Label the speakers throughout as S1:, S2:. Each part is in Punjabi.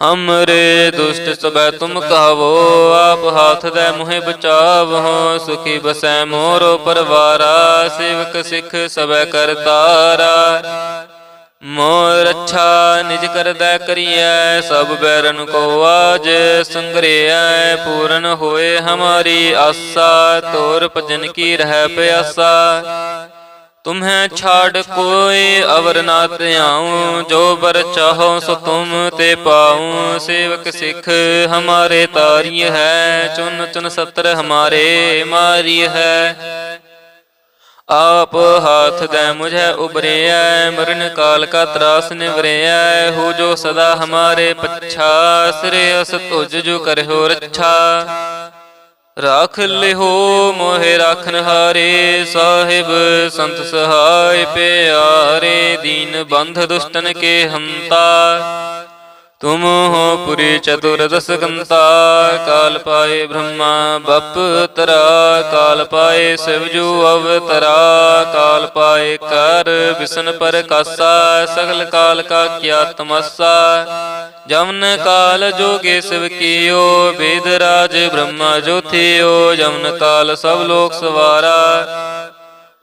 S1: ਹਮਰੇ ਦੁਸ਼ਟ ਸਬੈ ਤੁਮ ਕਹਵੋ ਆਪ ਹਾਥ ਦੇ ਮੁਹਿ ਬਚਾਵਹੁ ਸੁਖੀ ਬਸੈ ਮੋਰੋ ਪਰਵਾਰਾ, ਸੇਵਕ ਸਿੱਖ ਸਬੈ ਕਰਤਾਰਾ ਮੋਰ ਅੱਛਾ ਨਿਜ ਕਰਦਾ ਕਰੀਐ, ਸਭ ਬੈਰਨ ਕੋ ਆਜ ਸੰਗਰਿਐ, ਪੂਰਨ ਹੋਏ ਹਮਾਰੀ ਆਸਾ, ਤੋਰ ਭਜਨ ਕੀ ਰਹਿ ਪਿਆਸਾ। ਤੁਮਹਿ ਛਾੜ ਕੋਈ ਅਵਰ ਨਾ ਧਿਆਉ ਜੋ ਬਰ ਚਾਹੋ ਸੋ ਤੁਮ ਤੇ ਪਾਉ ਸੇਵਕ ਸਿੱਖ ਹਮਾਰੇ ਤਾਰੀ ਹੈ ਚੁਨ ਚੁਨ ਸਤਰ ਹਮਾਰੇ ਮਾਰੀ ਹੈ ਆਪ ਹਾਥ ਦੇ ਮੁਝੇ ਉਬਰਿਐ ਮਰਨ ਕਾਲ ਕਾ ਤਰਾਸ ਨਿਵਰਿਐ ਹੋ ਜੋ ਸਦਾ ਹਮਾਰੇ ਪੱਛਾ ਸਿਰੇ ਅਸ ਤੁਜ ਜੋ ਕਰਹੁ ਰੱਛਾ ਰਾਖ ਲਿਹੋ ਮੋਹਿ ਰਾਖਨ ਹਾਰੇ ਸਾਹਿਬ ਸੰਤ ਸਹਾਇ ਪਿਆਰੇ ਦੀਨ ਬੰਧ ਦੁਸ਼ਟਨ ਕੇ ਹੰਤਾ। ਤੁਮ ਹੋ ਪੁਰੀ ਚਤੁਰਦਸ ਕੰਤਾ ਕਾਲ ਪਾਏ ਬ੍ਰਹਮਾ ਬਪ ਤਰਾ ਕਾਲ ਪਾਏ ਸਿਵਜੂ ਅਵਤਰਾ ਕਾਲ ਪਾਏ ਕਰ ਵਿਸ਼ਨ ਪਰ ਕਾਸਾ ਸਗਲ ਕਾਲ ਕਾ ਕੀਆ ਤਮਸਾ ਜਮਨ ਕਾਲ ਜੋਗੇ ਸਿਵ ਕੀਓ ਵੇਦ ਰਾਜ ਬ੍ਰਹਮਾ ਜੋਥਿਓ ਜਮਨ ਕਾਲ ਸਭ ਲੋਕ ਸਵਾਰਾ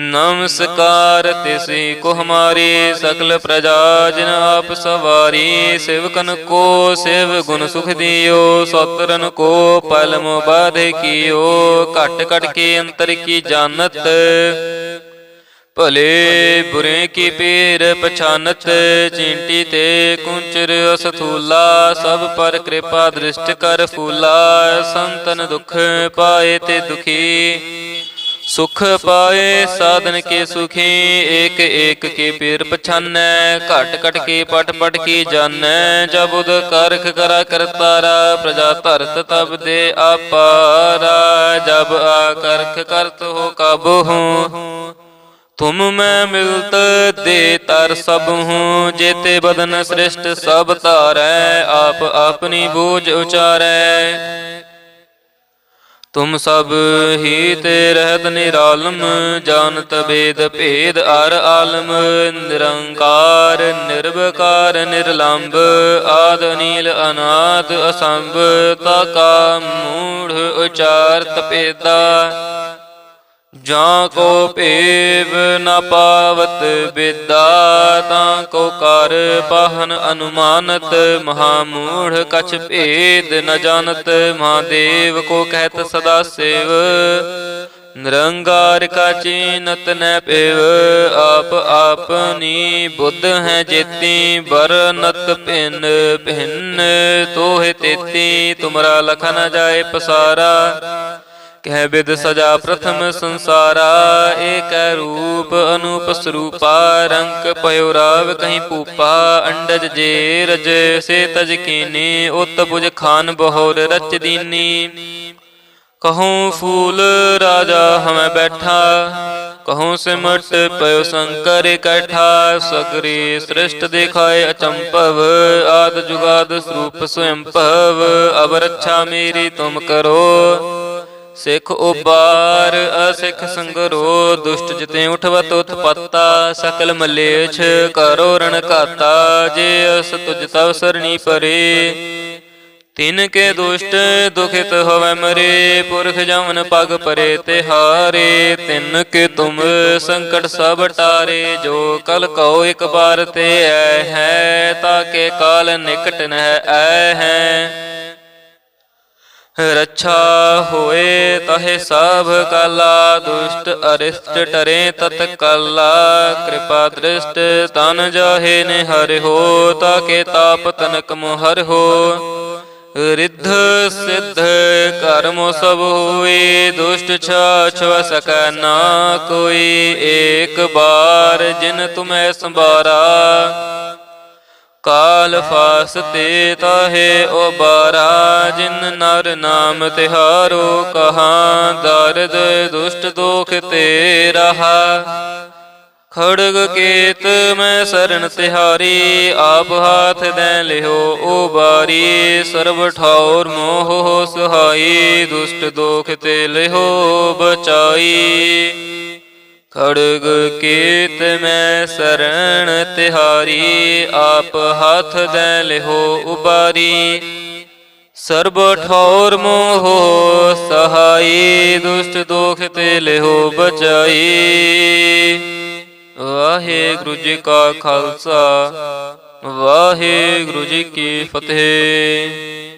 S1: ਨਮਸਕਾਰ ਤਿਸੀ ਕੋ ਹਮਾਰੀ ਸਕਲ ਪ੍ਰਜਾ ਜਿਨ ਆਪ ਸਵਾਰੀ, ਸਿਵਕਨ ਕੋ ਸਿਵ ਗੁਣ ਸੁਖ ਦਿਓ, ਸਤਰਨ ਕੋ ਪਲਮ ਬਾਧੇ ਕੀਓ, ਘਟ ਘਟ ਕੇ ਅੰਤਰ ਕੀ ਜਾਣਤ? ਭਲੇ ਬੁਰੇ ਕੀ ਪੀਰ ਪਛਾਨਤ? ਚਿੰਟੀ ਤੇ ਕੁੰਚਰ ਅਸਥੂਲਾ, ਸਭ ਪਰ ਕਿਰਪਾ ਦ੍ਰਿਸ਼ਟ ਕਰ ਫੂਲਾ, ਸੰਤਨ ਦੁਖ ਪਾਏ ਤੇ ਦੁਖੀ। ਸੁਖ ਪਾਏ ਸਾਧਨ ਕੇ ਸੁਖੀ, ਏਕ ਏਕ ਕੇ ਪੀਰ ਪਛਾਨੈ, ਘਟ ਘਟ ਕੇ ਪਟ ਪਟ ਕੀ ਜਾਣੈ ਜਬ ਉਦ ਕਰਖ ਕਰਾ ਕਰਤਾਰਾ, ਪ੍ਰਜਾ ਧਰਤ ਤਬ ਦੇ ਆਪਾਰਾ, ਜਬ ਆ ਕਰਖ ਕਰਤ ਹੋ ਕਬ ਹੂੰ। ਤੁਮ ਮੈਂ ਮਿਲਤ ਦੇ ਤਰ ਸਭ ਹੂੰ, ਜੇਤੇ ਬਦਨ ਸ੍ਰਿਸ਼ਟ ਸਭ ਧਾਰੈ, ਆਪ ਆਪਣੀ ਬੂਝ ਉਚਾਰੈ। ਤੁਮ ਸਭ ਹੀ ਤੇ ਰਹਿਤ ਨਿਰਾਲਮ, ਜਾਣਤ ਬੇਦ ਭੇਦ ਅਰ ਆਲਮ, ਨਿਰੰਕਾਰ, ਨਿਰਵਕਾਰ ਨਿਰਲੰਭ ਆਦ ਨੀਲ ਅਨਾਦ ਅਸੰਭ ਤਾ ਕਾ ਮੂੜ ਉਚਾਰਤ ਪੇਦਾ ਜਾਂ ਕੋ ਭੇਵ ਨ ਪਾਵਤ ਬਿਦਾ ਤਾਂ ਕੋ ਕਰ ਪਾਹਨ ਅਨੁਮਾਨਤ ਮਹਾ ਮੂੜ ਕਛ ਭੇਦ ਨ ਜਾਣਤ ਮਹਾਦੇਵ ਕੋ ਕਹਿਤ ਸਦਾ ਸੇਵ। ਨਿਰੰਕਾਰ ਕਾ ਚੀਨਤ ਨੈ ਪੇਵ ਆਪ ਆਪਨੀ ਬੁੱਧ ਹੈ ਜੇਤੀ ਬਰਨਤ ਭਿੰਨ ਭਿੰਨ ਤੋਹਿ ਤੇਤੀ ਤੁਮਰਾ ਲਖ ਨ ਜਾਏ ਪਸਾਰਾ। ਕਹਿ ਬਿਦ ਸਜਾ ਪ੍ਰਥਮ ਸੰਸਾਰਾ, ਏਕੈ ਰੂਪ ਅਨੂਪ ਸਰੂਪਾ, ਰੰਕ ਪਇਓ ਰਾਵ ਕਹੀਂ ਪੂਪਾ ਅੰਡਜ ਜੇ ਰਜ, ਸੇ ਤਜ ਕੀਨੀ, ਉਤ ਬੁਜ ਖਾਨ ਬਹੋਰ ਰਚ ਦੀਨੀ। ਕਹੂੰ ਫੂਲ ਰਾਜਾ ਹਮੈ ਬੈਠਾ, ਕਹੂੰ ਸਿਮਟ ਪਇਓ ਸੰਕਰ ਇਕੱਠਾ, ਸਗਰੀ ਸ੍ਰਿਸ਼ਟ ਦਿਖਾਏ ਅਚੰਪਵ ਆਦ ਜੁਗਾਦ ਸਰੂਪ ਸਵਯੰ ਭਵ ਮੇਰੀ ਤੁਮ ਕਰੋ। ਸਿੱਖ ਉਬਾਰ ਅਸਿੱਖ ਸੰਗਰੋ ਦੁਸ਼ਟ ਜਿਤੇ ਉਠਵਤ ਉਤਪੱਤਾ, ਸਕਲ ਮਲੇਛ ਕਰੋ ਰਣ ਘਾਤਾ ਜੇ ਅਸ ਤੁਜ ਤਵ ਸਰਣੀ ਪਰੇ। ਤਿਨ ਕੇ ਦੁਸ਼ਟ ਦੁਖਿਤ ਹੋਵੇ ਮਰੇ, ਪੁਰਖ ਜਮਨ ਪਗ ਪਰੇ ਤੇ ਹਾਰੇ ਤਿਨ ਕੇ ਤੁਮ ਸੰਕਟ ਸਭ ਟਾਰੇ, ਜੋ ਕਲ ਕਉ ਇਕ ਬਾਰ ਤੇ ਐ ਹੈ ਤਾਕੇ ਕਾਲ ਨਿਕਟ ਨਹਿ ਐ ਹੈ। ਰੱਛਾ ਹੋਏ ਤਹੇ ਸਭ ਕਲਾ, ਦੁਸ਼ਟ ਅਰਿਸ਼ਟ ਟਰੇ ਤਤ ਕਲਾ। ਕਿਰਪਾ ਦ੍ਰਿਸ਼ਟ ਤਨ ਜਾਹੇ ਨੇ ਹਰਿ ਹੋ, ਤਾਕੇ ਤਾਪ ਤਨਕ ਮੁਹਰ ਹੋ। ਰਿੱਧ ਸਿੱਧ ਕਰਮ ਸਭ ਹੋਏ, ਦੁਸ਼ਟ ਛਾਛ ਸਕੈ ਨਾ ਕੋਈ। ਏਕ ਬਾਰ ਜਿਨ ਤੁਮੈ ਸੰਭਾਰਾ ਕਾਲ ਫਾਸਤੇ ਤਾਹੇ ਉਬਾਰਾ ਜਿਨ ਨਰ ਨਾਮ ਤਿਹਾਰੋ ਕਹਾ ਦਰਦ ਦੁਸ਼ਟ ਦੋਖ ਤੇ ਰਹਾ ਖੜਗ ਕੇਤ ਮੈਂ ਸਰਣ ਤਿਹਾਰੀ ਆਪ ਹਾਥ ਦੇ ਲਿਓ ਉਬਾਰੀ। ਸਰਬ ਠੌਰ ਮੋਹ ਸੁਹਾਈ ਦੁਸ਼ਟ ਦੋਖ ਤੇ ਲਿਓ ਬਚਾਈ। ਖੜਗ ਕੀਤ ਮੈਂ ਸਰਣ ਤਿਹਾਰੀ, ਆਪ ਹੱਥ ਦੇ ਲਿਹੋ ਉਬਾਰੀ। ਸਰਬ ਠੌਰ ਮੋਹ ਸਹਾਈ, ਦੁਸ਼ਟ ਦੋਖ ਤੇ ਲਿਹੋ ਬਚਾਈ। ਵਾਹਿਗੁਰੂ ਜੀ ਕਾ ਖਾਲਸਾ, ਵਾਹਿਗੁਰੂ ਜੀ ਕੀ ਫਤਿਹ।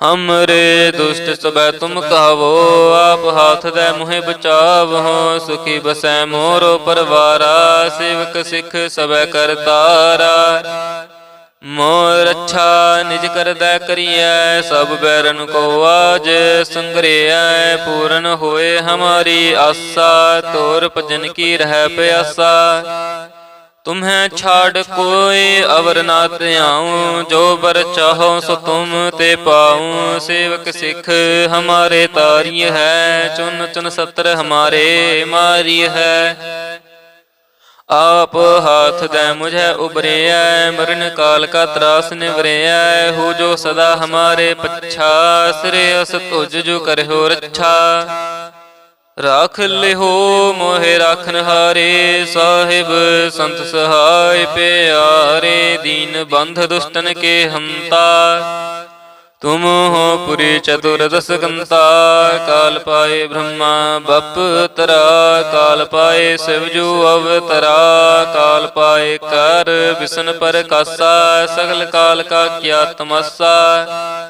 S1: ਹਮਰੇ ਦੁਸ਼ਟ ਸਬੈ ਤੁਮ ਕਹਾਵੋ ਆਪ ਹੱਥ ਦੇ ਮੁਹਿ ਬਚਾਵਹੁ ਸੁਖੀ ਬਸੈ ਮੋਰੋ ਪਰਵਾਰਾ ਸੇਵਕ ਸਿੱਖ ਸਬੈ ਕਰਤਾਰਾ ਮੋਰ ਅੱਛਾ ਨਿਜ ਕਰਦਾ ਕਰੀਐ ਸਭ ਬੈਰਨ ਕੋ ਆਜ ਸੰਗਰਿਐ ਪੂਰਨ ਹੋਏ ਹਮਾਰੀ ਆਸਾ ਤੋਰ ਭਜਨ ਕੀ ਰਹਿ ਪਿਆਸਾ ਤੁਮਹੈ ਛਾੜ ਕੋਈ ਅਵਰ ਨਾ ਧਿਆਉ ਜੋ ਬਰ ਚਾਹੋ ਸੋ ਤੁਮ ਤੇ ਪਾਉ ਸੇਵਕ ਸਿਖ ਹਮਾਰੇ ਤਾਰੀ ਹੈ ਚੁਨ ਚੁਨ ਸਤਰ ਹਮਾਰੇ ਮਾਰੀ ਹੈ ਆਪ ਹੱਥ ਦੈ ਮੁਝੈ ਉਬਰਿਐ ਮਰਨ ਕਾਲ ਕਾ ਤਰਾਸ ਨਿਵਰਿਐ ਹੋ ਜੋ ਸਦਾ ਹਮਾਰੇ ਪਛਾ ਸਿਰੇ ਅਸ ਤੁਜ ਜੋ ਕਰਹੁ ਰੱਛਾ ਰਾਖ ਲਿਹੋ ਮੋਹਿ ਰਾਖਨ ਹਾਰੇ, ਸਾਹਿਬ ਸੰਤ ਸਹਾਇ ਪਿਆਰੇ, ਦੀਨ ਬੰਧ ਦੁਸ਼ਟਨ ਕੇ ਹੰਤਾ। ਤੁਮ ਹੋ ਪੁਰੀ ਚਤੁਰ ਦਸ ਕਾਲ ਪਾਏ ਬ੍ਰਹਮਾ ਬਪ ਤਰਾ, ਕਾਲ ਪਾਏ ਸਿਵ ਅਵਤਰਾ, ਕਾਲ ਪਾਏ ਕਰ ਵਿਸ਼ਨ ਪਰ ਕਾਸਾ, ਸਗਲ ਕਾਲ ਕਾ ਕੀਆ ਤਮਸਾ।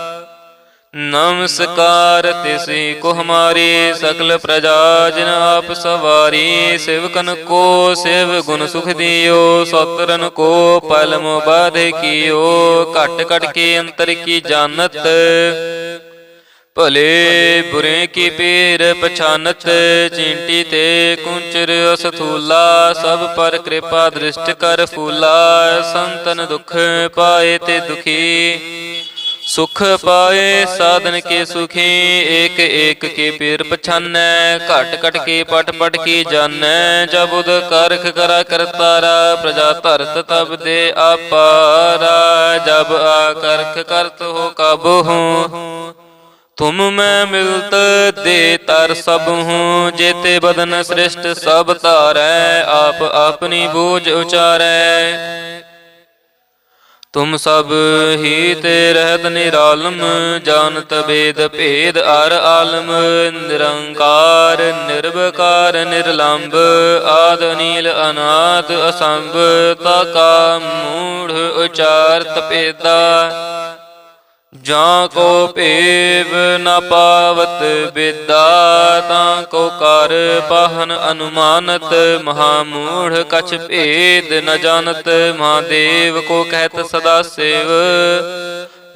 S1: ਨਮਸਕਾਰ ਤਿਸੀ ਕੋ ਹਮਾਰੀ ਸਕਲ ਪ੍ਰਜਾ ਜਿਨ ਆਪ ਸਵਾਰੀ, ਸਿਵਕਨ ਕੋ ਸਿਵ ਗੁਣ ਸੁਖ ਦਿਓ, ਸਤਰਨ ਕੋ ਪਲਮ ਬਾਧੇ ਕੀਓ, ਘਟ ਘਟ ਕੇ ਅੰਤਰ ਕੀ ਜਾਣਤ? ਭਲੇ ਬੁਰੇ ਕੀ ਪੀਰ ਪਛਾਨਤ? ਚਿੰਟੀ ਤੇ ਕੁੰਚਰ ਅਸਥੂਲਾ, ਸਭ ਪਰ ਕਿਰਪਾ ਦ੍ਰਿਸ਼ਟ ਕਰ ਫੂਲਾ, ਸੰਤਨ ਦੁਖ ਪਾਏ ਤੇ ਦੁਖੀ। ਸੁਖ ਪਾਏ ਸਾਧਨ ਕੇ ਸੁਖੀ ਏਕ ਏਕ ਕੇ ਪੀਰ ਪਛਾਨੈ ਘਟ ਘਟ ਕੇ ਪਟ ਪਟ ਕੀ ਜਾਣੈ ਜਬ ਉਦ ਕਰਖ ਕਰਾ ਕਰਤਾਰਾ, ਪ੍ਰਜਾ ਧਰਤ ਤਬ ਦੇ ਆਪਾਰਾ, ਜਬ ਆ ਕਰਖ ਕਰਤ ਹੋ ਕਬ ਹੂੰ। ਤੁਮ ਮੈਂ ਮਿਲਤ ਦੇ ਤਰ ਸਭ ਹੂੰ, ਜੇਤੇ ਬਦਨ ਸ੍ਰਿਸ਼ਟ ਸਭ ਧਾਰੈ, ਆਪ ਆਪਣੀ ਬੂਝ ਉਚਾਰੈ। ਤੁਮ ਸਭ ਹੀ ਤੇ ਰਹਿਤ ਨਿਰਾਲਮ, ਜਾਣਤ ਵੇਦ ਭੇਦ ਅਰ ਆਲਮ, ਨਿਰੰਕਾਰ, ਨਿਰਵਕਾਰ ਨਿਰਲੰਭ ਆਦ ਨੀਲ ਅਨਾਦ ਅਸੰਭ ਤਾ ਕਾ ਮੂੜ ਉਚਾਰਤ ਭੇਦਾ। ਜਾਂ ਕੋ ਭੇਵ ਨ ਪਾਵਤ ਵਿਦਾ ਤਾਂ ਕੋ ਕਰ ਪਾਹਨ ਅਨੁਮਾਨਤ ਮਹਾ ਮੂੜ ਕਛ ਭੇਦ ਨ ਜਾਣਤ ਮਹਾਦੇਵ ਕੋ ਕਹਿਤ ਸਦਾ ਸੇਵ।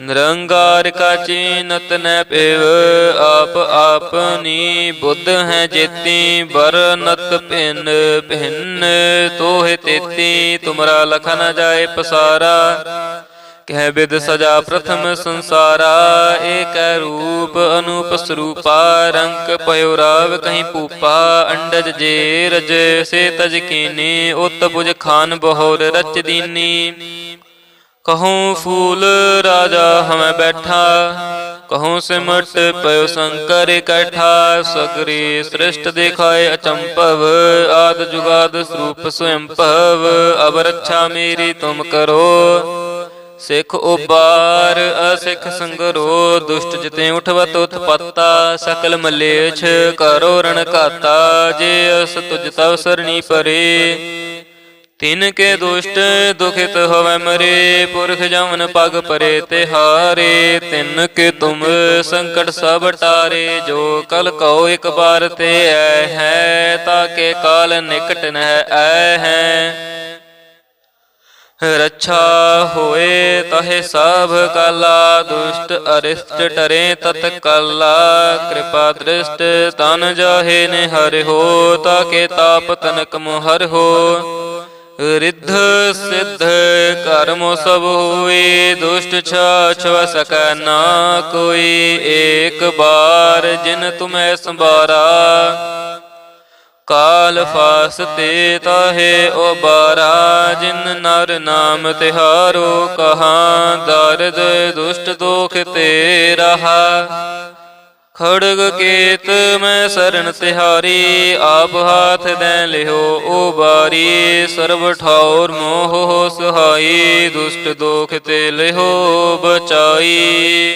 S1: ਨਿਰੰਕਾਰ ਕਾ ਚੀਨਤ ਨ ਪੇਵ ਆਪ ਆਪਨੀ ਬੁੱਧ ਹੈ ਜੇਤੀ ਬਰਨਤ ਭਿੰਨ ਭਿੰਨ ਤੋਹਿ ਤੇਤੀ ਤੁਮਰਾ ਲਖ ਨ ਜਾਏ ਪਸਾਰਾ। ਕਹਿ ਬਿਦ ਸਜਾ ਪ੍ਰਥਮ ਸੰਸਾਰਾ, ਏਕ ਰੂਪ ਅਨੂਪ ਸਰੂਪਾ ਰੰਗ ਪਇਓ ਰਾਵ ਕਹੀਂ ਪੂਪਾ ਅੰਡਜ ਜੇ ਰਜ ਸੇ ਤਜ ਕੀਨੀ, ਉਤ ਬੁਜ ਖਾਨ ਬਹੋਰ ਰਚ ਦੀਨੀ। ਕਹੂੰ ਫੂਲ ਰਾਜਾ ਹਮੈ ਬੈਠਾ, ਕਹੂੰ ਸਿਮਟ ਪਇਓ ਸੰਕਰ ਇਕੱਠਾ, ਸਗਰੀ ਸ੍ਰਿਸ਼ਟ ਦੇਖਾਏ ਅਚੰਭਵ, ਆਦ ਜੁਗਾਦ ਸਰੂਪ ਸਵਯੰ ਭਵ ਅਬ ਰੱਛਾ ਮੇਰੀ ਤੁਮ ਕਰੋ। ਸਿੱਖ ਉਬਾਰ ਅਸਿੱਖ ਸੰਗਰੋ ਦੁਸ਼ਟ ਜਿਤੇ ਉਠਵਤ ਉਤਪੱਤਾ, ਸਕਲ ਮਲੇਛ ਕਰੋ ਰਣ ਘਾਤਾ, ਜੇ ਅਸ ਤੁਜ ਤਵ ਸਰਣੀ ਪਰੇ। ਤਿਨ ਕੇ ਦੁਸ਼ਟ ਦੁਖਿਤ ਹੋਵੇ ਮਰੇ, ਪੁਰਖ ਜਮਨ ਪਗ ਪਰੇ ਤੇ ਹਾਰੇ ਤਿਨ ਕੇ ਤੁਮ ਸੰਕਟ ਸਭ ਟਾਰੇ, ਜੋ ਕਲ ਕਉ ਇਕ ਬਾਰ ਤੇ ਐ ਹੈ ਤਾਕੇ ਕਾਲ ਨਿਕਟ ਨਹਿ ਐ ਹੈ। ਰੱਛਾ ਹੋਏ ਤਹੇ ਸਭ ਕਾਲਾ, ਦੁਸ਼ਟ ਅਰਿਸ਼ਟ ਟਰੇ ਤਤ ਕਾਲਾ। ਕਿਰਪਾ ਦ੍ਰਿਸ਼ਟ ਤਨ ਜਾਹੇ ਨੇ ਹਰਿ ਹੋ, ਤਾਕੇ ਤਾਪ ਤਨਕ ਮੁਹਰ ਹੋ। ਰਿੱਧ ਸਿੱਧ ਕਰਮ ਸਭ ਹੋਏ, ਦੁਸ਼ਟ ਛਾਛਵ ਸਕੈ ਨਾ ਕੋਈ ਏਕ ਬਾਰ, ਜਿਨ ਤੁਮੈ ਸੰਭਾਰਾ। ਕਾਲ ਫਾਸਤੇ ਤਾਹੇ ਉਬਾਰਾ, ਜਿਨ ਨਰ ਨਾਮ ਤਿਹਾਰੋ ਕਹਾ, ਦਰਦ ਦੁਸ਼ਟ ਦੋਖ ਤੇ ਰਹਾ। ਖੜਗ ਕੇਤ ਮੈਂ ਸ਼ਰਨ ਤਿਹਾਰੀ, ਆਪ ਹਾਥ ਦੇ ਲਿਓ ਬਾਰੀ ਸਰਬ ਠੌਰ ਮੋਹ ਸਹਾਈ, ਦੁਸ਼ਟ ਦੋਖ ਤੇ ਲਿਓ ਬਚਾਈ।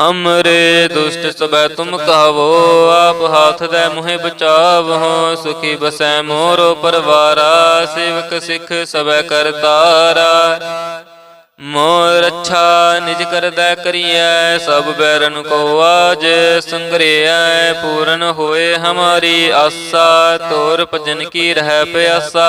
S1: ਹਮਰੇ ਦੁਸ਼ਟ ਸਬੈ ਤੁਮ ਕਹਵੋ ਆਪ ਹੱਥ ਦੇ ਮੁਹਿ ਬਚਾਵਹੁ, ਸੁਖੀ ਬਸੈ ਮੋਰੋ ਪਰਵਾਰਾ, ਸੇਵਕ ਸਿੱਖ ਸਬੈ ਕਰਤਾਰਾ। ਮੋਰ ਅੱਛਾ ਨਿਜ ਕਰਦਾ ਕਰੀਐ, ਸਭ ਬੈਰਨ ਕੋ ਆਜ ਸੰਗਰਿਐ, ਪੂਰਨ ਹੋਏ ਹਮਾਰੀ ਆਸਾ, ਤੋਰ ਭਜਨ ਕੀ ਰਹਿ ਪਿਆਸਾ।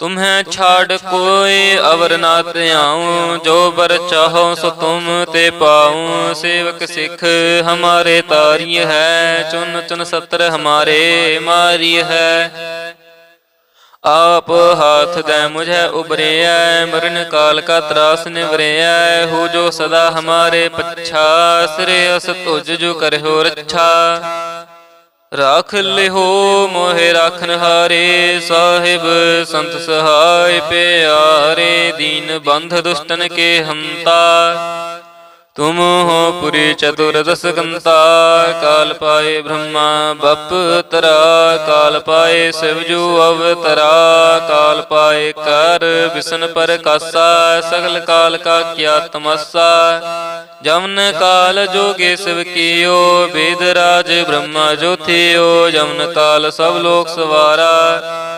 S1: ਤੁਮਹਿ ਛਾੜ ਕੋਈ ਅਵਰ ਨਾ ਧਿਆਉ, ਜੋ ਬਰ ਚਾਹੋ ਸੋ ਤੁਮ ਤੇ ਪਾਉ। ਸੇਵਕ ਸਿੱਖ ਹਮਾਰੇ ਤਾਰੀ ਹੈ, ਚੁਨ ਚੁਨ ਸਤਰ ਹਮਾਰੇ ਮਾਰੀ ਹੈ। ਆਪ ਹਾਥ ਦੇ ਮੁਝੇ ਉਬਰਿਐ ਮਰਨ ਕਾਲ ਕਾ ਤਰਾਸ ਨਿਵਰਿਐ। ਹੋ ਜੋ ਸਦਾ ਹਮਾਰੇ ਪੱਛਾ, ਸਿਰੇ ਅਸ ਤੁਜ ਜੋ ਕਰਿਓ ਰੱਛਾ। ਰਾਖ ਲਿਹੋ ਮੋਹਿ ਰਾਖਨ ਹਾਰੇ ਸਾਹਿਬ ਸੰਤ ਸਹਾਇ ਪਿਆਰੇ ਦੀਨ ਬੰਧ ਦੁਸ਼ਟਨ ਕੇ ਹੰਤਾ। ਤੁਮ ਹੋ ਪੁਰੀ ਚਤੁਰਦਸ ਕੰਤਾ ਕਾਲ ਪਾਏ ਬ੍ਰਹਮਾ ਬਪ ਤਰਾ ਕਾਲ ਪਾਏ ਸਿਵ ਅਵਤਰਾ ਕਾਲ ਪਾਏ ਕਰ ਵਿਸ਼ਨ ਪਰ ਕਾਸਾ ਸਗਲ ਕਾਲ ਕਾ ਕੀਆ ਤਮਸਾ ਜਮਨ ਕਾਲ ਜੋਗੇ ਸਿਵ ਕੀਓ ਵੇਦ ਰਾਜ ਬ੍ਰਹਮਾ ਜੋਥਿਓ ਜਮਨ ਕਾਲ ਸਭ ਲੋਕ ਸਵਾਰਾ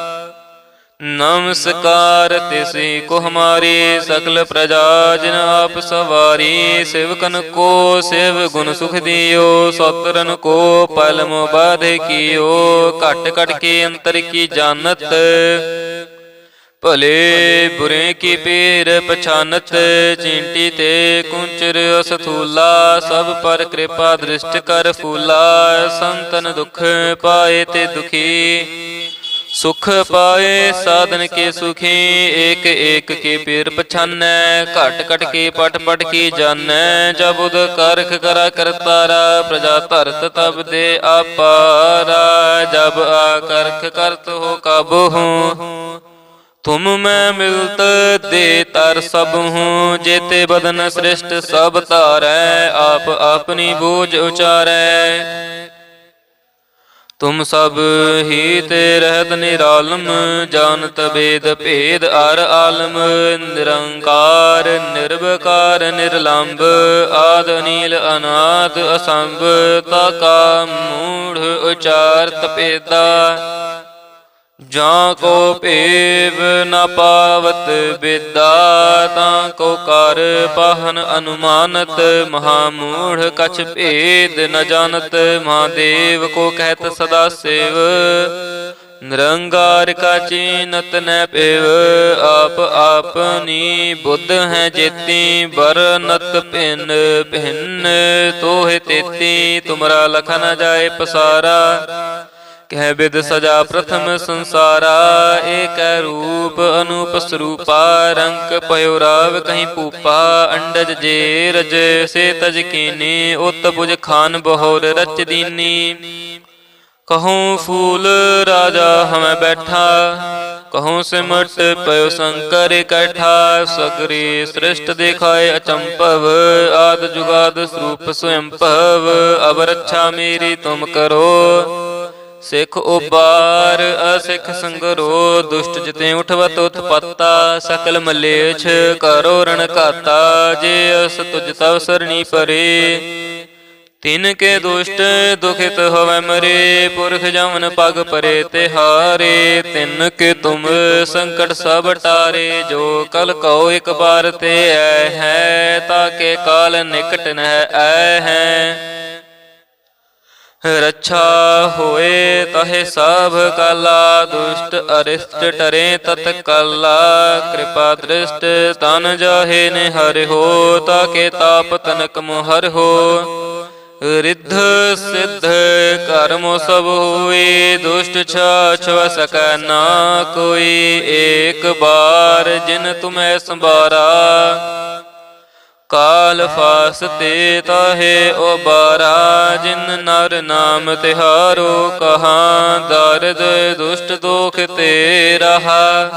S1: ਨਮਸਕਾਰ ਤਿਸੀ ਕੋ ਹਮਾਰੀ ਸਕਲ ਪ੍ਰਜਾ, ਜਿਨ ਆਪ ਸਵਾਰੀ, ਸਿਵਕਨ ਕੋ ਸਿਵ ਗੁਣ ਸੁਖ ਦਿਓ, ਸਤਰਨ ਕੋ ਪਲਮ ਬਾਧੇ ਕੀਓ, ਘਟ ਘਟ ਕੇ ਅੰਤਰ ਕੀ ਜਾਣਤ? ਭਲੇ ਬੁਰੇ ਕੀ ਪੀਰ ਪਛਾਨਤ? ਚਿੰਟੀ ਤੇ ਕੁੰਚਰ ਅਸਥੂਲਾ, ਸਭ ਪਰ ਕਿਰਪਾ ਦ੍ਰਿਸ਼ਟ ਕਰ ਫੂਲਾ, ਸੰਤਨ ਦੁਖ ਪਾਏ ਤੇ ਦੁਖੀ। ਸੁਖ ਪਾਏ, ਸਾਧਨ ਕੇ ਸੁਖੀ ਏਕ ਏਕ ਕੇ ਪੀਰ ਪਛਾਨੈ ਘਟ ਘਟ ਕੇ ਪਟ ਪਟ ਕੀ ਜਾਣੈ ਜਬ ਉਦ ਕਰਖ ਕਰਾ ਕਰਤਾਰਾ, ਪ੍ਰਜਾ ਧਰਤ ਤਬ ਦੇ ਆਪਾਰਾ, ਜਬ ਆ ਕਰਖ ਕਰਤ ਹੋ ਕਬ ਹੂੰ। ਤੁਮ ਮੈਂ ਮਿਲਤ ਦੇ ਤਰ ਸਭ ਹੂੰ, ਜੇਤੇ ਬਦਨ ਸ੍ਰਿਸ਼ਟ ਸਭ ਧਾਰੈ ਆਪ ਆਪਣੀ ਬੂਝ ਉਚਾਰੈ। ਤੁਮ ਸਭ ਹੀ ਤੇ ਰਹਿਤ ਨਿਰਾਲਮ, ਜਾਣਤ ਬੇਦ ਭੇਦ ਅਰ ਆਲਮ, ਨਿਰੰਕਾਰ, ਨਿਰਵਕਾਰ ਨਿਰਲੰਭ ਆਦ ਨੀਲ ਅਨਾਦ ਅਸੰਭ ਤਾ ਕਾ ਮੂੜ ਉਚਾਰਤ ਭੇਦਾ ਜਾਂ ਕੋ ਭੇਵ ਨ ਪਾਵਤ ਬਿਦਾ, ਤਾਂ ਕੋ ਕਰ ਪਾਹਨ ਅਨੁਮਾਨਤ ਮਹਾ ਮੂੜ ਕਛ ਭੇਦ ਨ ਜਾਣਤ, ਮਹਾਦੇਵ ਕੋ ਕਹਿਤ ਸਦਾ ਸੇਵ। ਨਿਰੰਕਾਰ ਕਾ ਚੀਨਤ ਨੈ ਪੇਵ ਆਪ ਆਪਨੀ ਬੁੱਧ ਹੈ ਜੇਤੀ ਬਰਨਤ ਭਿੰਨ ਭਿੰਨ ਤੋਹਿ ਤੇਤੀ, ਤੁਮਰਾ ਲਖ ਨ ਜਾਏ ਪਸਾਰਾ। ਕਹਿ ਬਿਦ ਸਜਾ ਪ੍ਰਥਮ ਸੰਸਾਰਾ, ਏਕੈ ਰੂਪ ਅਨੂਪ ਸਰੂਪਾ, ਰੰਕ ਪਇਓ ਰਾਵ ਕਹੀਂ ਪੂਪਾ ਅੰਡਜ ਜੇ ਰਜ, ਸੇ ਤਜ ਕੀਨੀ, ਉਤ ਪੁਜ ਖਾਨ ਬਹੋਰ ਰਚ ਦੀਨੀ। ਕਹੂੰ ਫੂਲ ਰਾਜਾ ਹਮੈ ਬੈਠਾ, ਕਹੂੰ ਸਿਮਟ ਪਇਓ ਸ਼ੰਕਰ ਇਕੱਠਾ, ਸਗਰੀ ਸ੍ਰਿਸ਼ਟ ਦੇਖਾਏ ਅਚੰਭਵ, ਆਦ ਜੁਗਾਦ ਸਰੂਪ ਸਵਯੰ ਭਵ ਰੱਛਾ ਮੇਰੀ ਤੁਮ ਕਰੋ। ਸਿੱਖ ਉਬਾਰ ਅਸਿੱਖ ਸੰਗਰੋ, ਦੁਸ਼ਟ ਜਿਤੇ ਉਠਵਤ ਉਤਪੱਤਾ, ਸਕਲ ਮਲੇਛ ਕਰੋ ਰਣ ਘਾਤਾ ਜੇ ਅਸ ਤੁਜ ਤਵ ਸਰਣੀ ਪਰੇ। ਤਿਨ ਕੇ ਦੁਸ਼ਟ ਦੁਖਿਤ ਹੋਵੇ ਮਰੇ, ਪੁਰਖ ਜਮਨ ਪਗ ਪਰੇ ਤੇ ਹਾਰੇ ਤਿਨ ਕੇ ਤੁਮ ਸੰਕਟ ਸਭ ਟਾਰੇ, ਜੋ ਕਲ ਕਉ ਇਕ ਬਾਰ ਤੇ ਐ ਹੈ ਤਾਕੇ ਕਾਲ ਨਿਕਟ ਨਹਿ ਐ ਹੈ। ਰੱਛਾ ਹੋਏ ਤਹੇ ਸਭ ਕਲਾ, ਦੁਸ਼ਟ ਅਰਿਸ਼ਟ ਟਰੇ ਤਤ ਕਲਾ। ਕਿਰਪਾ ਦ੍ਰਿਸ਼ਟ ਤਨ ਜਾਹੇ ਨੇ ਹਰਿ ਹੋ, ਤਾਕੇ ਤਾਪ ਤਨਕ ਮੁਹਰ ਹੋ। ਰਿੱਧ ਸਿੱਧ ਕਰਮ ਸਭ ਹੋਏ, ਦੁਸ਼ਟ ਛਾਛ ਸਕੈ ਨਾ ਕੋਈ। ਏਕ ਬਾਰ ਜਿਨ ਤੁਮੈ ਸੰਭਾਰਾ ਕਾਲ ਫਾਸ ਫਾਸਤੇ ਤਾਹੇ ਉਬਾਰਾ ਜਿਨ ਨਰ ਨਾਮ ਤਿਹਾਰੋ ਕਹਾ, ਦਰਦ ਦੁਸ਼ਟ ਦੁਖ ਤੇ ਰਹਾ।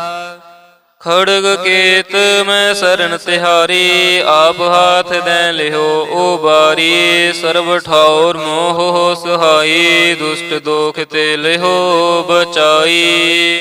S1: ਖੜਗ ਕੇਤ ਮੈਂ ਸ਼ਰਨ ਤਿਹਾਰੀ, ਆਪ ਹਾਥ ਦੇ ਲਿਓ ਬਾਰੀ। ਸਰਬ ਠੌਰ ਮੋਹ ਸਹਾਈ, ਦੁਸ਼ਟ ਦੁਖ ਤੇ ਲਿਓ ਬਚਾਈ।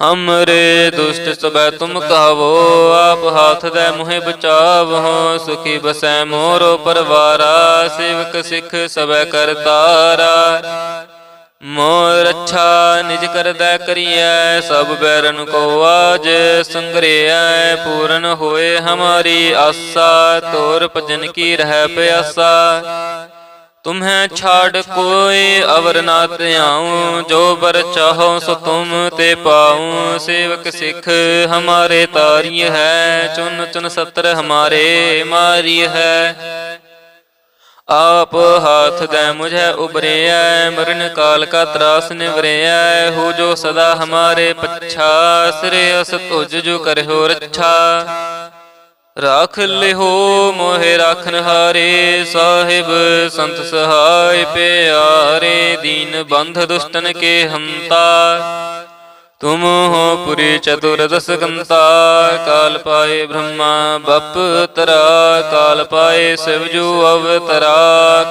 S1: ਹਮਰੇ ਦੁਸ਼ਟ ਸਬੈ ਤੁਮ ਕਹਵੋ ਆਪ ਹੱਥ ਦੇ ਮੁਹਿ ਬਚਾਵਹੁ ਸੁਖੀ ਬਸੈ ਮੋਰੋ ਪਰਵਾਰਾ, ਸੇਵਕ ਸਿੱਖ ਸਬੈ ਕਰਤਾਰਾ ਮੋਰ ਅੱਛਾ ਨਿਜ ਕਰਦਾ ਕਰੀਐ, ਸਭ ਬੈਰਨ ਕੋ ਆਜ ਸੰਗਰਿਐ, ਪੂਰਨ ਹੋਏ ਹਮਾਰੀ ਆਸਾ, ਤੋਰ ਭਜਨ ਕੀ ਰਹਿ ਪਿਆਸਾ। ਤੁਮਹਿ ਛਾੜ ਕੋਈ ਅਵਰ ਨਾ ਧਿਆਉ ਜੋ ਬਰ ਚਾਹੋ ਸੋ ਤੁਮ ਤੇ ਪਾਉ ਸੇਵਕ ਸਿੱਖ ਹਮਾਰੇ ਤਾਰੀ ਹੈ ਚੁਨ ਚੁਨ ਸਤਰ ਹਮਾਰੇ ਮਾਰੀ ਹੈ ਆਪ ਹੱਥ ਦੇ ਮੁਝੇ ਉਬਰਿਆ ਮਰਨ ਕਾਲ ਕਾ ਤਰਾਸ ਨਿਵਰਿਆ ਹੋ ਜੋ ਸਦਾ ਹਮਾਰੇ ਪੱਛਾ ਸਿਰੇ ਅਸ ਤੁਝ ਜੋ ਕਰਹੁ ਰੱਛਾ ਰਾਖ ਲਿਹੋ ਮੋਹਿ ਰਾਖਨ ਹਾਰੇ ਸਾਹਿਬ ਸੰਤ ਸਹਾਇ ਪਿਆਰੇ ਦੀਨ ਬੰਧ ਦੁਸ਼ਟਨ ਕੇ ਹੰਤਾ। ਤੁਮ ਹੋ ਪੁਰੀ ਚਤੁਰ ਕੰਤਾ ਕਾਲ ਪਾਏ ਬ੍ਰਹਮਾ ਬਪ ਤਰਾ ਕਾਲ ਪਾਏ ਸਿਵਜੂ ਅਵਤਰਾ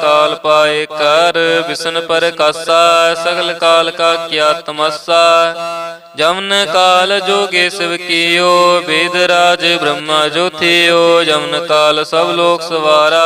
S1: ਕਾਲ ਪਾਏ ਕਰ ਵਿਸ਼ਨ ਪਰ ਕਾਸਾ ਸਗਲ ਕਾਲ ਕਾ ਕੀਆ ਤਮਸਾ ਜਮਨ ਕਾਲ ਜੋਗੇ ਸਿਵ ਕੀਓ ਵੇਦ ਰਾਜ ਬ੍ਰਹਮਾ ਜੋਥਿਓ ਜਮਨ ਕਾਲ ਸਭ ਲੋਕ ਸਵਾਰਾ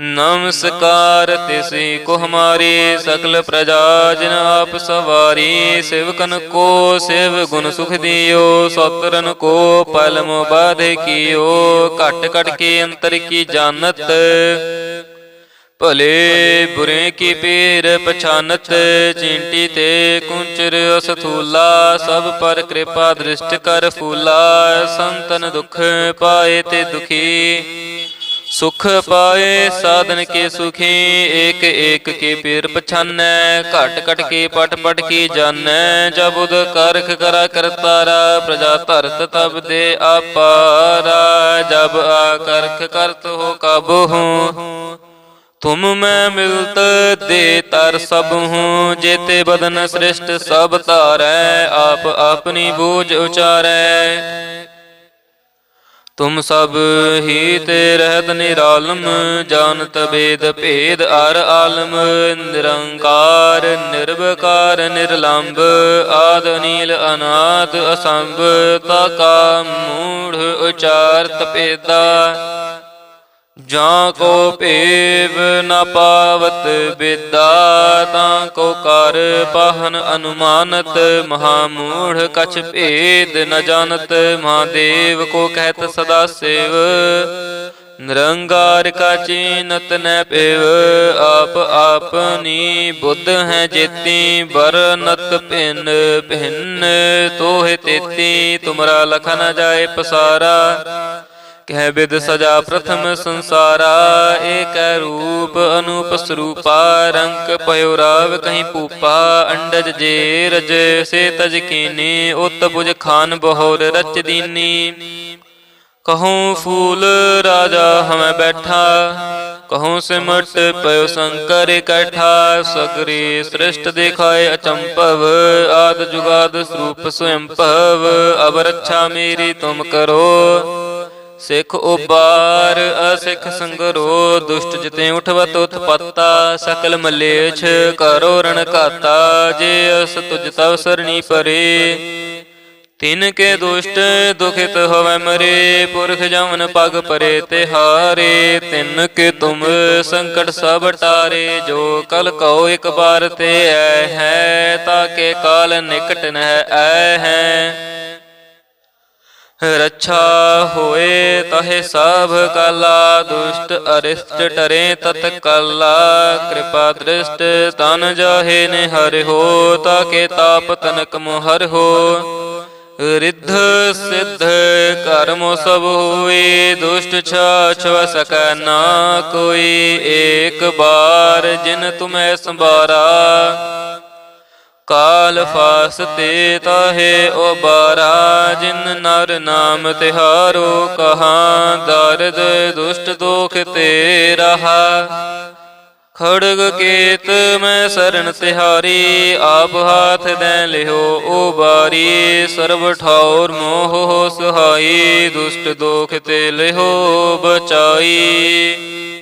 S1: ਨਮਸਕਾਰ ਤਿਸੀ ਕੋ ਹਮਾਰੀ ਸਕਲ ਪ੍ਰਜਾ ਜਿਨ ਆਪ ਸਵਾਰੀ, ਸਿਵਕਨ ਕੋ ਸਿਵ ਗੁਣ ਸੁਖ ਦਿਓ, ਸਤਰਨ ਕੋ ਪਲਮ ਬਾਧੇ ਕੀਓ, ਘਟ ਘਟ ਕੇ ਅੰਤਰ ਕੀ ਜਾਣਤ? ਭਲੇ ਬੁਰੇ ਕੀ ਪੀਰ ਪਛਾਨਤ? ਚਿੰਟੀ ਤੇ ਕੁੰਚਰ ਅਸਥੂਲਾ, ਸਭ ਪਰ ਕਿਰਪਾ ਦ੍ਰਿਸ਼ਟ ਕਰ ਫੂਲਾ, ਸੰਤਨ ਦੁਖ ਪਾਏ ਤੇ ਦੁਖੀ। ਸੁਖ ਪਾਏ ਸਾਧਨ ਕੇ ਸੁਖੀ, ਏਕ ਏਕ ਕੇ ਪੀਰ ਪਛਾਨੈ, ਘਟ ਘਟ ਕੇ ਪਟ ਪਟ ਕੀ ਜਾਣੈ ਜਬ ਉਦ ਕਰਖ ਕਰਾ ਕਰਤਾਰਾ, ਪ੍ਰਜਾ ਧਰਤ ਤਬ ਦੇ ਆਪਾਰਾ ਜਬ ਆ ਕਰਖ ਕਰਤ ਹੋ ਕਬ ਹੂੰ। ਤੁਮ ਮੈਂ ਮਿਲਤ ਦੇ ਤਰ ਸਭ ਹੂੰ, ਜੇਤੇ ਬਦਨ ਸ੍ਰਿਸ਼ਟ ਸਭ ਧਾਰੈ, ਆਪ ਆਪਣੀ ਬੂਝ ਉਚਾਰੈ। ਤੁਮ ਸਭ ਹੀ ਤੇ ਰਹਿਤ ਨਿਰਾਲਮ, ਜਾਣਤ ਬੇਦ ਭੇਦ ਅਰ ਆਲਮ, ਨਿਰੰਕਾਰ, ਨਿਰਵਕਾਰ ਨਿਰਲੰਭ ਆਦ ਨੀਲ ਅਨਾਦ ਅਸੰਭ ਤਾ ਕਾ ਮੂੜ ਉਚਾਰਤ ਭੇਦਾ। ਜਾਂ ਕੋ ਭੇਵ ਨ ਪਾਵਤ ਬਿਦਾ ਤਾਂ ਕੋ ਕਰ ਪਾਹਨ ਅਨੁਮਾਨਤ ਮਹਾ ਮੂੜ ਕਛ ਭੇਦ ਨ ਜਾਣਤ ਮਹਾਦੇਵ ਕੋ ਕਹਿਤ ਸਦਾ ਸੇਵ। ਨਿਰੰਕਾਰ ਕਾ ਚੀਨਤ ਨ ਪੇਵ ਆਪ ਆਪਨੀ ਬੁੱਧ ਹੈ ਜੇਤੀ ਬਰਨਤ ਭਿੰਨ ਭਿੰਨ ਤੋਹਿ ਤੇਤੀ ਤੁਮਰਾ ਲਖ ਨ ਜਾਏ ਪਸਾਰਾ। ਕਹਿ ਬਿਦ ਸਜਾ ਪ੍ਰਥਮ ਸੰਸਾਰਾ, ਏਕ ਰੂਪ ਅਨੂਪ ਸਰੂਪਾ, ਰੰਕ ਪਇਓ ਰਾਵ ਕਹੀਂ ਪੂਪਾ ਅੰਡਜ ਜੇ ਰਜ, ਸੇ ਤਜ ਕੀਨੀ, ਉਤ ਬੁਜ ਖਾਨ ਬਹੋਰ ਰਚ ਦੀਨੀ। ਕਹੂੰ ਫੂਲ ਰਾਜਾ ਹਮੈ ਬੈਠਾ, ਕਹੂੰ ਸਿਮਟ ਪਇਓ ਸ਼ੰਕਰ ਇਕੱਠਾ, ਸਗਰੀ ਸ੍ਰਿਸ਼ਟ ਦਿਖਾਏ ਅਚੰਪਵ ਆਦ ਜੁਗਾਦ ਸਰੂਪ ਸਵਯੰ ਭਵ ਮੇਰੀ ਤੁਮ ਕਰੋ। ਸਿੱਖ ਉਬਾਰ ਅਸਿੱਖ ਸੰਗਰੋ ਦੁਸ਼ਟ ਜਿਤੇ ਉਠਵਤ, ਉਤਪੱਤਾ, ਸਕਲ ਮਲੇਛ, ਕਰੋ ਰਣ ਘਾਤਾ ਜੇ ਅਸ ਤੁਜ ਤਵ ਸਰਣੀ ਪਰੇ। ਤਿਨ ਕੇ ਦੁਸ਼ਟ, ਦੁਖਿਤ ਹੋਵੇ ਮਰੇ, ਪੁਰਖ ਜਮਨ ਪਗ ਪਰੇ ਤੇ ਹਾਰੇ ਤਿਨ ਕੇ ਤੁਮ ਸੰਕਟ ਸਭ ਟਾਰੇ, ਜੋ ਕਲ ਕਉ ਇਕ ਬਾਰ ਤੇ ਐ ਹੈ ਤਾਕੇ ਕਾਲ ਨਿਕਟ ਨਹਿ ਐ ਹੈ। ਰੱਛਾ ਹੋਏ ਤਹੇ ਸਭ ਕਲਾ, ਦੁਸ਼ਟ ਅਰਿਸ਼ਟ ਟਰੇ ਤਤ ਕਲਾ। ਕਿਰਪਾ ਦ੍ਰਿਸ਼ਟ ਤਨ ਜਾਹੇ ਨੇ ਹਰਿ ਹੋ, ਤਾਕੇ ਤਾਪ ਤਨਕ ਮੋਹਰ ਹੋ। ਰਿੱਧ ਸਿੱਧ ਕਰਮ ਸਭ ਹੋਏ, ਦੁਸ਼ਟ ਛਾਛਵ ਸਕੈ ਨਾ ਕੋਈ। ਏਕ ਬਾਰ ਜਿਨ ਤੁਮੈ ਸੰਭਾਰਾ ਕਾਲ ਫਾਸ ਫਾਸਤੇ ਤਾਹੇ ਉਬਾਰਾ ਜਿਨ ਨਰ ਨਾਮ ਤਿਹਾਰੋ, ਕਹਾ ਦਰਦ ਦੁਸ਼ਟ ਦੋਖ ਤੇ ਰਹਾ ਖੜਗ ਕੇਤ ਮੈਂ ਸ਼ਰਨ ਤਿਹਾਰੀ, ਆਪ ਹਾਥ ਦੇ ਲਿਓ ਬਾਰੀ ਸਰਬ ਠੌਰ ਮੋਹ ਹੋ ਸਹਾਈ, ਦੁਸ਼ਟ ਦੋਖ ਤੇ ਲਿਓ ਬਚਾਈ।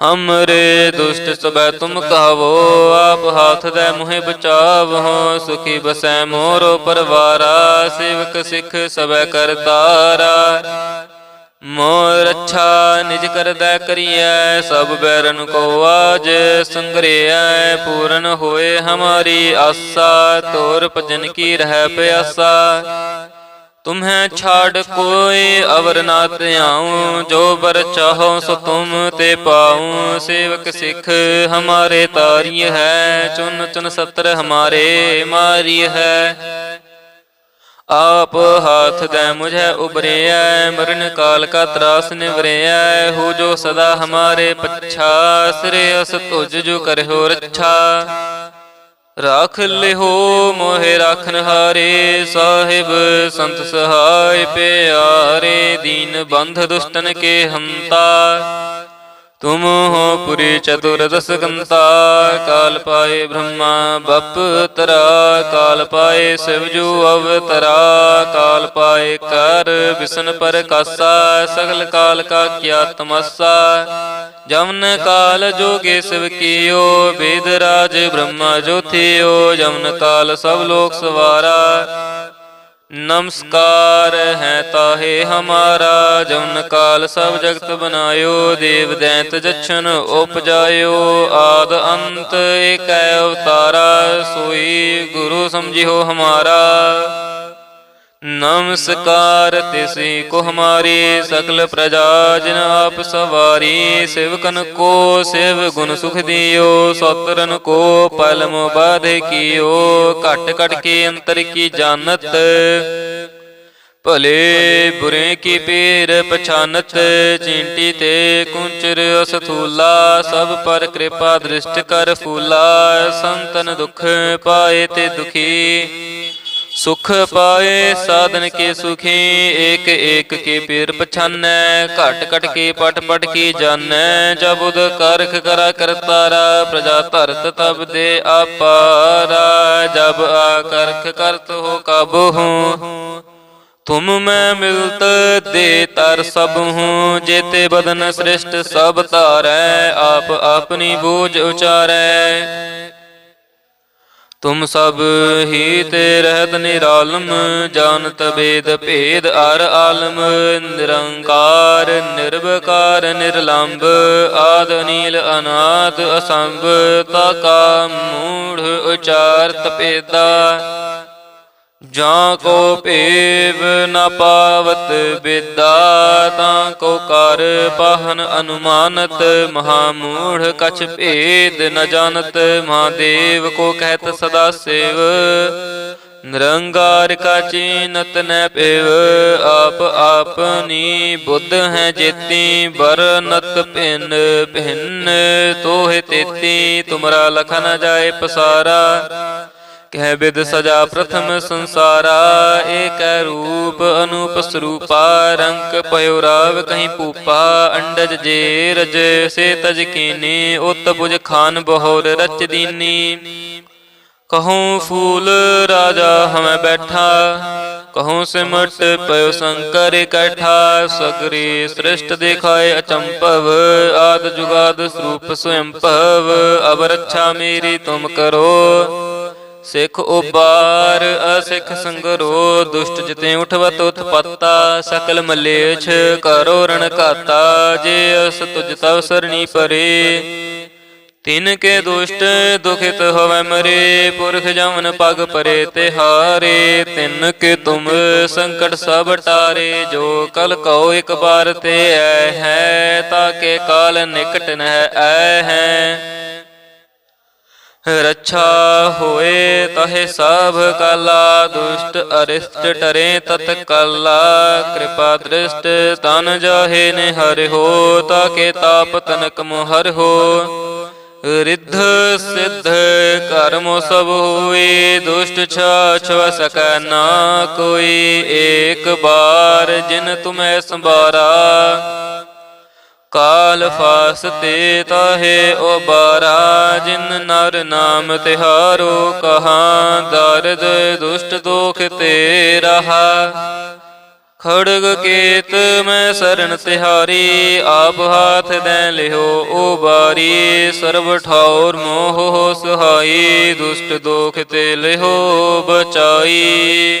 S1: ਹਮਰੇ ਦੁਸ਼ਟ ਸਬੈ ਤੁਮ ਕਹਾਵੋ ਆਪ ਹੱਥ ਦੇ ਮੁਹਿ ਬਚਾਵਹੁ ਸੁਖੀ ਬਸੈ ਮੋਰੋ ਪਰਵਾਰਾ ਸੇਵਕ ਸਿੱਖ ਸਬੈ ਕਰਤਾਰਾ ਮੋਰ ਅੱਛਾ ਨਿਜ ਕਰਦਾ ਕਰੀਐ ਸਭ ਬੈਰਨ ਕੋ ਆਜ ਸੰਗਰਿਐ ਪੂਰਨ ਹੋਏ ਹਮਾਰੀ ਆਸਾ ਤੋਰ ਭਜਨ ਕੀ ਰਹਿ ਪਿਆਸਾ ਤੁਮਹਿ ਛਾੜ ਕੋਈ ਅਵਰ ਨਾ ਧਿਆਉ ਜੋ ਬਰ ਚਾਹੋ ਸੋ ਤੁਮ ਤੇ ਪਾਉ ਸੇਵਕ ਸਿਖ ਹਮਾਰੇ ਤਾਰੀ ਹੈ ਚੁਨ ਚੁਨ ਸਤਰ ਹਮਾਰੇ ਮਾਰੀ ਹੈ ਆਪ ਹਾਥ ਦੈ ਮੁਝੈ ਉਬਰਿਐ ਮਰਨ ਕਾਲ ਕਾ ਤਰਾਸ ਨਿਵਰਿਐ ਹੋ ਜੋ ਸਦਾ ਹਮਾਰੇ ਪਛਾ ਸਿਰੇ ਅਸ ਤੁਜ ਜੋ ਕਰਹੁ ਰੱਛਾ ਰਾਖ ਲਿਹੋ ਮੋਹਿ ਰਾਖਨ ਹਾਰੇ ਸਾਹਿਬ ਸੰਤ ਸਹਾਇ ਪਿਆਰੇ ਦੀਨ ਬੰਧ ਦੁਸ਼ਟਨ ਕੇ ਹੰਤਾ। ਤੁਮ ਹੋ ਪੁਰੀ ਚਤੁਰ ਕੰਤਾ, ਕਾਲ ਪਾਏ ਬ੍ਰਹਮਾ, ਬਪ ਤਰਾ, ਕਾਲ ਪਾਏ ਸਿਵ ਅਵਤਰਾ, ਕਾਲ ਪਾਏ ਕਰ ਵਿਸ਼ਨ ਪਰ ਕਾਸਾ, ਸਗਲ ਕਾਲ ਕਾ ਕੀਆ ਤਮਸਾ। ਜਮਨ ਕਾਲ ਜੋਗੇ ਸਿਵ ਕੀਓ, ਵੇਦ ਰਾਜ ਬ੍ਰਹਮਾ ਜੋਥਿਓ, ਜਮਨ ਕਾਲ ਸਭ ਲੋਕ ਸਵਾਰਾ। ਨਮਸਕਾਰ ਹੈ ਤਾਹੇ ਹਮਾਰਾ ਜਨ ਕਾਲ ਸਭ ਜਗਤ ਬਨਾਇਓ ਦੇਵ ਦੈਂਤ ਜਛਨ ਉਪਜਾਇਓ, ਆਦ ਅੰਤ ਏਕੈ ਅਵਤਾਰਾ, ਸੋਈ ਗੁਰੂ ਸਮਝਿਓ ਹਮਾਰਾ। ਨਮਸਕਾਰ ਤਿਸੀ ਕੋ ਹਮਾਰੀ ਸਕਲ ਪ੍ਰਜਾ, ਜਿਨ ਆਪ ਸਵਾਰੀ, ਸਿਵਕਨ ਕੋ ਸਿਵ ਗੁਣ ਸੁਖ ਦਿਓ ਸਤਰਨ ਕੋ ਪਲਮ ਬਾਧੇ ਕੀਓ, ਘਟ ਘਟ ਕੇ ਅੰਤਰ ਕੀ ਜਾਣਤ? ਭਲੇ ਬੁਰੇ ਕੀ ਪੀਰ ਪਛਾਨਤ? ਚਿੰਟੀ ਤੇ ਕੁੰਚਰ ਅਸਥੂਲਾ, ਸਭ ਪਰ ਕਿਰਪਾ ਦ੍ਰਿਸ਼ਟ ਕਰ ਫੂਲਾ, ਸੰਤਨ ਦੁਖ ਪਾਏ ਤੇ ਦੁਖੀ। ਸੁਖ ਪਾਏ ਸਾਧਨ ਕੇ ਸੁਖੀ ਏਕ ਏਕ ਕੇ ਪੀਰ ਪਛਾਨੈ ਘਟ ਘਟ ਕੇ ਪਟ ਪਟ ਕੀ ਜਾਣੈ, ਜਬ ਉਦ ਕਰਖ ਕਰਾ ਕਰਤਾਰਾ, ਪ੍ਰਜਾ ਧਰਤ ਤਬ ਦੇ ਆਪਾਰਾ, ਜਬ ਆ ਕਰਖ ਕਰਤ ਹੋ ਕਬ ਹੂੰ, ਤੁਮ ਮੈਂ ਮਿਲਤ ਦੇ ਤਰ ਸਭ ਹੂੰ, ਜੇਤੇ ਬਦਨ ਸ੍ਰਿਸ਼ਟ ਸਭ ਧਾਰੈ, ਆਪ ਆਪਣੀ ਬੂਝ ਉਚਾਰੈ। ਤੁਮ ਸਭ ਹੀ ਤੇ ਰਹਿਤ ਨਿਰਾਲਮ, ਜਾਣਤ ਵੇਦ ਭੇਦ ਅਰ ਆਲਮ, ਨਿਰੰਕਾਰ, ਨਿਰਵਕਾਰ ਨਿਰਲੰਭ ਆਦ ਨੀਲ ਅਨਾਦ ਅਸੰਭ ਤਾ ਕਾ ਮੂੜ ਉਚਾਰਤ ਪੇਦਾ ਜਾਂ ਕੋ ਭੇਵ ਨ ਪਾਵਤ ਬਿਦਾ ਤਾਂ ਕੋ ਕਰ ਪਾਹਨ ਅਨੁਮਾਨਤ ਮਹਾ ਮੂੜ ਕਛ ਭੇਦ ਨ ਜਾਣਤ ਮਹਾਦੇਵ ਕੋ ਕਹਿਤ ਸਦਾ ਸੇਵ। ਨਿਰੰਗਾਰ ਕਾ ਚੀਨਤ ਨ ਪੇਵ ਆਪ ਆਪਨੀ ਬੁੱਧ ਹੈ ਜੇਤੀ ਬਰਨਤ ਭਿੰਨ ਭਿੰਨ ਤੋਹਿ ਤੇਤੀ ਤੁਮਰਾ ਲਖ ਨ ਜਾਏ ਪਸਾਰਾ। ਕਹਿ ਬਿਦ ਸਜਾ ਪ੍ਰਥਮ ਸੰਸਾਰਾ, ਏਕ ਰੂਪ ਅਨੂਪ ਸਰੂਪਾ ਰੰਗ ਪਇਓ ਰਾਵ ਕਹੀਂ ਪੂਪਾ ਅੰਡਜ ਜੇ ਰਜ ਸੇ ਤਜ ਕੀਨੀ, ਉਤ ਬੁਜ ਖਾਨ ਬਹੋਰ ਰਚ ਦੀਨੀ। ਕਹੂੰ ਫੂਲ ਰਾਜਾ ਹਮੈ ਬੈਠਾ, ਕਹੂੰ ਸਿਮਟ ਪਇਓ ਸੰਕਰ ਇਕੱਠਾ, ਸਗਰੀ ਸ੍ਰਿਸ਼ਟ ਦੇਖਾਏ ਅਚੰਭਵ, ਆਦ ਜੁਗਾਦ ਸਰੂਪ ਸਵਯੰ ਭਵ ਅਬ ਰੱਛਾ ਮੇਰੀ ਤੁਮ ਕਰੋ। ਸਿੱਖ ਉਬਾਰ, ਅਸਿੱਖ ਸੰਗਰੋ ਦੁਸ਼ਟ ਜਿਤੇ ਉਠਵਤ ਉਤਪੱਤਾ, ਸਕਲ ਮਲੇਛ ਕਰੋ ਰਣ ਘਾਤਾ, ਜੇ ਅਸ ਤੁਜ ਤਵ ਸਰਣੀ ਪਰੇ। ਤਿਨ ਕੇ ਦੁਸ਼ਟ ਦੁਖਿਤ ਹੋਵੇ ਮਰੇ, ਪੁਰਖ ਜਮਨ ਪਗ ਪਰੇ ਤੇ ਹਾਰੇ ਤਿਨ ਕੇ ਤੁਮ ਸੰਕਟ ਸਭ ਟਾਰੇ, ਜੋ ਕਲ ਕਉ ਇਕ ਬਾਰ ਤੇ ਐ ਹੈ ਤਾਕੇ ਕਾਲ ਨਿਕਟ ਨਹਿ ਐ ਹੈ। ਰੱਛਾ ਹੋਏ ਤਹੇ ਸਭ ਕਲਾ, ਦੁਸ਼ਟ ਅਰਿਸ਼ਟ ਟਰੇ ਤਤ ਕਲਾ। ਕਿਰਪਾ ਦ੍ਰਿਸ਼ਟ ਤਨ ਜਾਹੇ ਨੇ ਹਰਿ ਹੋ, ਤਾਕੇ ਤਾਪ ਤਨਕ ਮੋਹਰ ਹੋ। ਰਿੱਧ ਸਿੱਧ ਕਰਮ ਸਭ ਹੋਏ, ਦੁਸ਼ਟ ਛਾਛ ਸਕੈ ਨਾ ਕੋਈ। ਏਕ ਬਾਰ ਜਿਨ ਤੁਮੈ ਸੰਬਾਰਾ ਕਾਲ ਫਾਸਤੇ ਤਾਹੇ ਉਬਾਰਾ ਜਿਨ ਨਰ ਨਾਮ ਤਿਹਾਰੋ ਕਹਾ ਦਰਦ ਦੁਸ਼ਟ ਦੋਖ ਤੇ ਰਹਾ। ਖੜਗ ਕੇਤ ਮੈਂ ਸਰਣ ਤਿਹਾਰੀ ਆਪ ਹਾਥ ਦੇ ਲਿਓ ਉਬਾਰੀ। ਸਰਬ ਠੌਰ ਮੋਹ ਸਹਾਈ ਦੁਸ਼ਟ ਦੋਖ ਤੇ ਲਿਓ ਬਚਾਈ।